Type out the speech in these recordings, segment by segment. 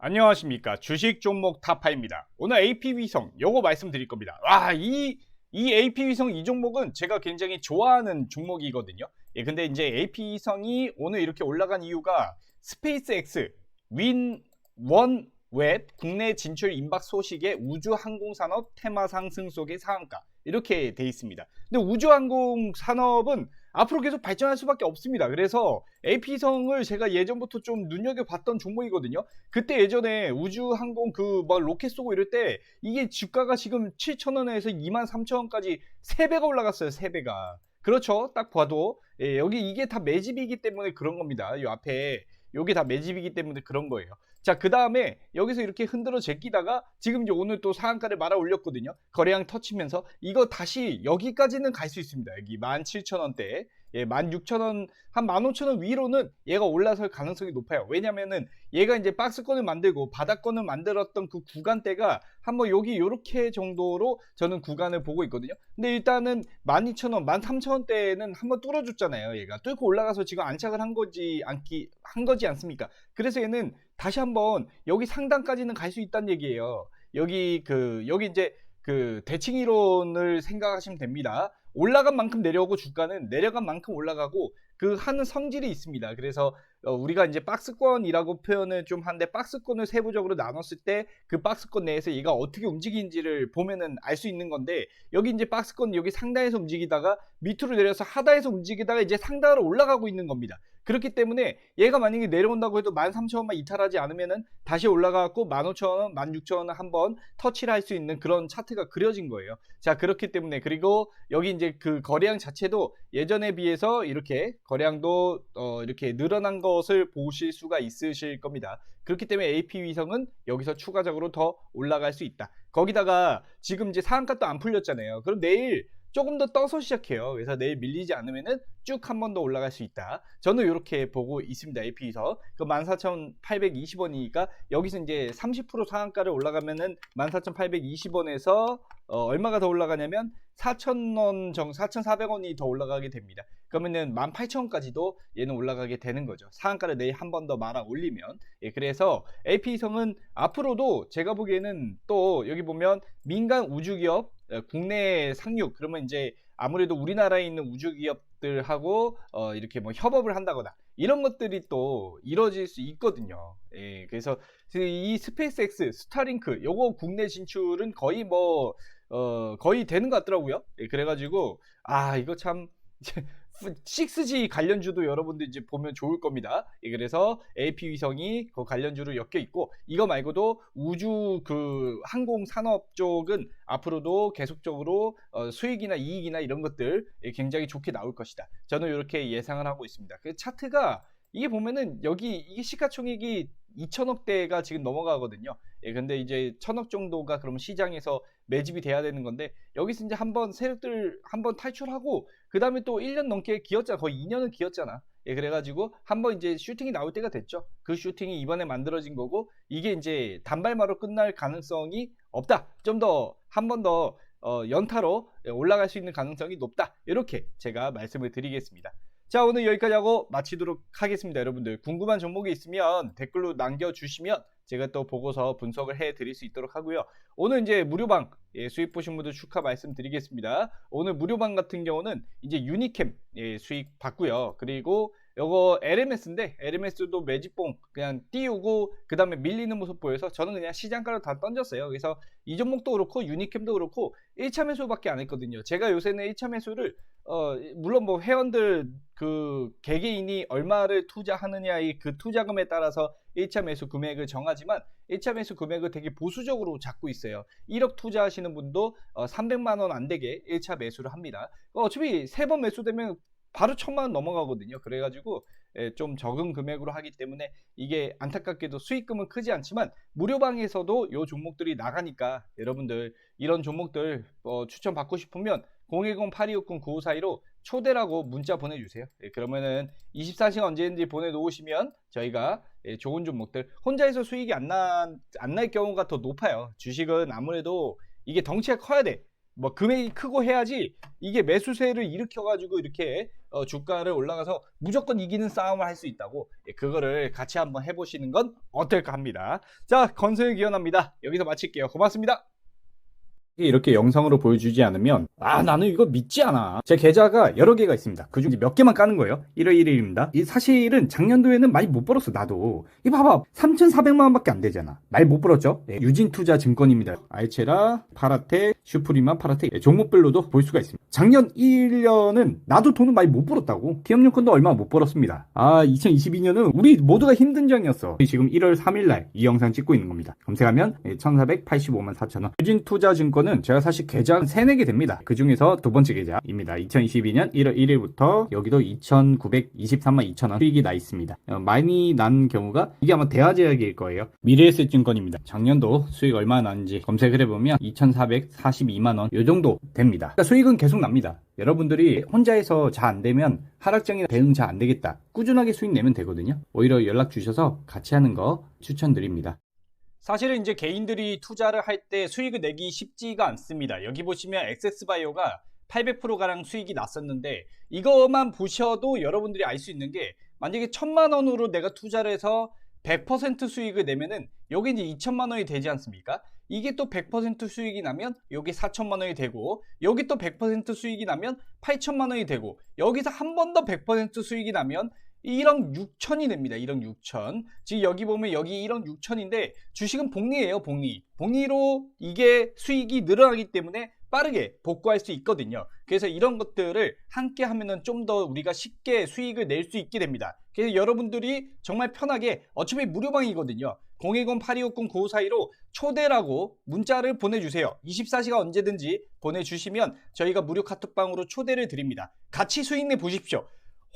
안녕하십니까. 주식 종목 타파입니다. 오늘 AP 위성 요거 말씀드릴 겁니다. 와이 이 AP 위성 이 종목은 제가 굉장히 좋아하는 종목이거든요. 예 근데 이제 AP 위성이 오늘 이렇게 올라간 이유가 스페이스X 윈원 웹 국내 진출 임박 소식에 우주항공산업 테마 상승 속의 상한가. 이렇게 돼 있습니다. 근데 우주항공 산업은 앞으로 계속 발전할 수밖에 없습니다. 그래서 AP성을 제가 예전부터 좀 눈여겨봤던 종목이거든요. 그때 예전에 우주항공 그 막 로켓 쏘고 이럴 때 이게 주가가 지금 7,000원에서 23,000원까지 3배가 올라갔어요. 3배가. 그렇죠. 딱 봐도 예, 여기 이게 다 매집이기 때문에 그런 겁니다. 이 앞에 요게 다 매집이기 때문에 그런 거예요. 자, 그 다음에 여기서 이렇게 흔들어 제끼다가 지금 이제 오늘 또 상한가를 말아 올렸거든요. 거래량 터치면서 이거 다시 여기까지는 갈 수 있습니다. 여기 17,000원대. 예, 16,000원, 한 15,000원 위로는 얘가 올라설 가능성이 높아요. 왜냐면은 얘가 이제 박스권을 만들고 바닥권을 만들었던 그 구간대가 한번 여기 요렇게 정도로 저는 구간을 보고 있거든요. 근데 일단은 12,000원, 13,000원대는 한번 뚫어줬잖아요. 얘가 뚫고 올라가서 지금 안착을 한 거지 않기 한 거지 않습니까? 그래서 얘는 다시 한번 여기 상단까지는 갈 수 있다는 얘기예요. 여기 그 여기 이제 그 대칭 이론을 생각하시면 됩니다. 올라간 만큼 내려오고 주가는 내려간 만큼 올라가고 그 하는 성질이 있습니다. 그래서 어, 우리가 이제 박스권이라고 표현을 좀 하는데 박스권을 세부적으로 나눴을 때 그 박스권 내에서 얘가 어떻게 움직이는지를 보면은 알 수 있는 건데 여기 이제 박스권 여기 상단에서 움직이다가 밑으로 내려서 하단에서 움직이다가 이제 상단으로 올라가고 있는 겁니다. 그렇기 때문에 얘가 만약에 내려온다고 해도 13,000원만 이탈하지 않으면은 다시 올라가고 15,000원, 16,000원 한번 터치를 할 수 있는 그런 차트가 그려진 거예요. 자, 그렇기 때문에 그리고 여기 이제 그 거래량 자체도 예전에 비해서 이렇게 거래량도 어 이렇게 늘어난 것을 보실 수가 있으실 겁니다. 그렇기 때문에 AP 위성은 여기서 추가적으로 더 올라갈 수 있다. 거기다가 지금 이제 상한가 또 안 풀렸잖아요. 그럼 내일 조금 더 떠서 시작해요. 그래서 내일 밀리지 않으면은 쭉 한 번 더 올라갈 수 있다. 저는 이렇게 보고 있습니다. AP에서 그 14,820원이니까 여기서 이제 30% 상한가를 올라가면은 14,820원에서 어, 얼마가 더 올라가냐면 4,000원 정 4,400원이 더 올라가게 됩니다. 그러면은 18,000원까지도 얘는 올라가게 되는 거죠. 상한가를 내일 한 번 더 말아 올리면. 예, 그래서 AP성은 앞으로도 제가 보기에는 또 여기 보면 민간 우주기업 어, 국내 상륙 그러면 이제 아무래도 우리나라에 있는 우주 기업들하고 어, 이렇게 뭐 협업을 한다거나 이런 것들이 또 이루어질 수 있거든요. 예, 그래서 이 스페이스X, 스타링크 요거 국내 진출은 거의 뭐 어, 거의 되는 것 같더라고요. 예, 그래가지고 아 이거 참 6G 관련주도 여러분들 이제 보면 좋을 겁니다. 예, 그래서 AP 위성이 그 관련주로 엮여 있고 이거 말고도 우주 그 항공 산업 쪽은 앞으로도 계속적으로 어, 수익이나 이익이나 이런 것들 예, 굉장히 좋게 나올 것이다. 저는 이렇게 예상을 하고 있습니다. 그 차트가 이게 보면은 여기 이게 시가총액이 2천억대가 지금 넘어가거든요. 예, 근데 이제 천억 정도가 그러면 시장에서 매집이 돼야 되는 건데 여기서 이제 한번 세력들 한번 탈출하고 그 다음에 또 1년 넘게 기었잖아. 거의 2년은 기었잖아. 예, 그래가지고 한번 이제 슈팅이 나올 때가 됐죠. 그 슈팅이 이번에 만들어진 거고 이게 이제 단발마로 끝날 가능성이 없다. 좀 더 한 번더 어, 연타로 올라갈 수 있는 가능성이 높다. 이렇게 제가 말씀을 드리겠습니다. 자 오늘 여기까지 하고 마치도록 하겠습니다 여러분들 궁금한 종목이 있으면 댓글로 남겨주시면 제가 또 보고서 분석을 해 드릴 수 있도록 하고요 오늘 이제 무료방 예, 수익 보신 분들 축하 말씀드리겠습니다. 오늘 무료방 같은 경우는 이제 유니캠 예, 수익 받고요. 그리고 요거 LMS인데 LMS도 매집봉 그냥 띄우고 그 다음에 밀리는 모습 보여서 저는 그냥 시장가로 다 던졌어요. 그래서 이 종목도 그렇고 유니캠도 그렇고 1차 매수밖에 안 했거든요. 제가 요새는 1차 매수를 어 물론 뭐 회원들 그 개개인이 얼마를 투자하느냐의 그 투자금에 따라서 1차 매수 금액을 정하지만 1차 매수 금액을 되게 보수적으로 잡고 있어요. 1억 투자하시는 분도 어 300만 원 안 되게 1차 매수를 합니다. 어차피 세 번 매수되면 바로 천만 원 넘어가거든요. 그래가지고 예, 좀 적은 금액으로 하기 때문에 이게 안타깝게도 수익금은 크지 않지만 무료방에서도 요 종목들이 나가니까 여러분들 이런 종목들 어, 추천 받고 싶으면 010-8260-9542로 초대라고 문자 보내주세요. 예, 그러면은 24시간 언제든지 보내놓으시면 저희가 예, 좋은 종목들 혼자서 수익이 안 나, 안날 경우가 더 높아요. 주식은 아무래도 이게 덩치가 커야 돼. 뭐 금액이 크고 해야지 이게 매수세를 일으켜가지고 이렇게 어, 주가를 올라가서 무조건 이기는 싸움을 할 수 있다고 예, 그거를 같이 한번 해보시는 건 어떨까 합니다. 자 건설 기원합니다. 여기서 마칠게요. 고맙습니다. 이렇게 영상으로 보여주지 않으면 아 나는 이거 믿지 않아. 제 계좌가 여러 개가 있습니다. 그중 몇 개만 까는 거예요. 1월 1일입니다. 이 사실은 작년도에는 많이 못 벌었어 나도. 이 봐봐. 3,400만 원밖에 안 되잖아. 많이 못 벌었죠? 예, 유진투자증권입니다. 알체라 파라텍 슈프리만 파라텍 예, 종목별로도 볼 수가 있습니다. 작년 1년은 나도 돈을 많이 못 벌었다고. 기업용권도 얼마 못 벌었습니다. 아 2022년은 우리 모두가 힘든 장이었어. 지금 1월 3일날 이 영상 찍고 있는 겁니다. 검색하면 1,485만 4천원. 유진투자증권 은 제가 사실 계좌 3, 4개 됩니다. 그 중에서 두 번째 계좌입니다. 2022년 1월 1일부터 여기도 2,923만 2천원 수익이 나 있습니다. 어, 많이 난 경우가 이게 아마 대화제약일 거예요. 미래에셋증권입니다. 작년도 수익 얼마나 났는지 검색을 해보면 2,442만원 요 정도 됩니다. 그러니까 수익은 계속 납니다. 여러분들이 혼자해서 잘 안 되면 하락장이나 대응 잘 안 되겠다. 꾸준하게 수익 내면 되거든요. 오히려 연락 주셔서 같이 하는 거 추천드립니다 사실은 이제 개인들이 투자를 할 때 수익을 내기 쉽지가 않습니다. 여기 보시면 엑세스바이오가 800%가량 수익이 났었는데 이것만 보셔도 여러분들이 알 수 있는 게 만약에 천만 원으로 내가 투자를 해서 100% 수익을 내면은 여기 이제 2천만 원이 되지 않습니까? 이게 또 100% 수익이 나면 여기 4천만 원이 되고 여기 또 100% 수익이 나면 8천만 원이 되고 여기서 한 번 더 100% 수익이 나면 1억 6천이 됩니다. 1억 6천. 지금 여기 보면 여기 1억 6천인데 주식은 복리예요. 복리. 복리로 이게 수익이 늘어나기 때문에 빠르게 복구할 수 있거든요. 그래서 이런 것들을 함께 하면은 좀 더 우리가 쉽게 수익을 낼 수 있게 됩니다. 그래서 여러분들이 정말 편하게 어차피 무료방이거든요. 010-8260-9542로 초대라고 문자를 보내주세요. 24시간 언제든지 보내주시면 저희가 무료 카톡방으로 초대를 드립니다. 같이 수익 내 보십시오.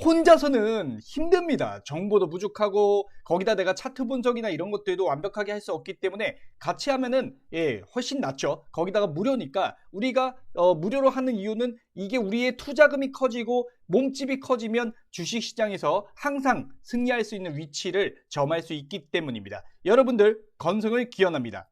혼자서는 힘듭니다. 정보도 부족하고 거기다 내가 차트 분석이나 이런 것들도 완벽하게 할 수 없기 때문에 같이 하면은 예 훨씬 낫죠. 거기다가 무료니까 우리가 어, 무료로 하는 이유는 이게 우리의 투자금이 커지고 몸집이 커지면 주식시장에서 항상 승리할 수 있는 위치를 점할 수 있기 때문입니다. 여러분들 건승을 기원합니다.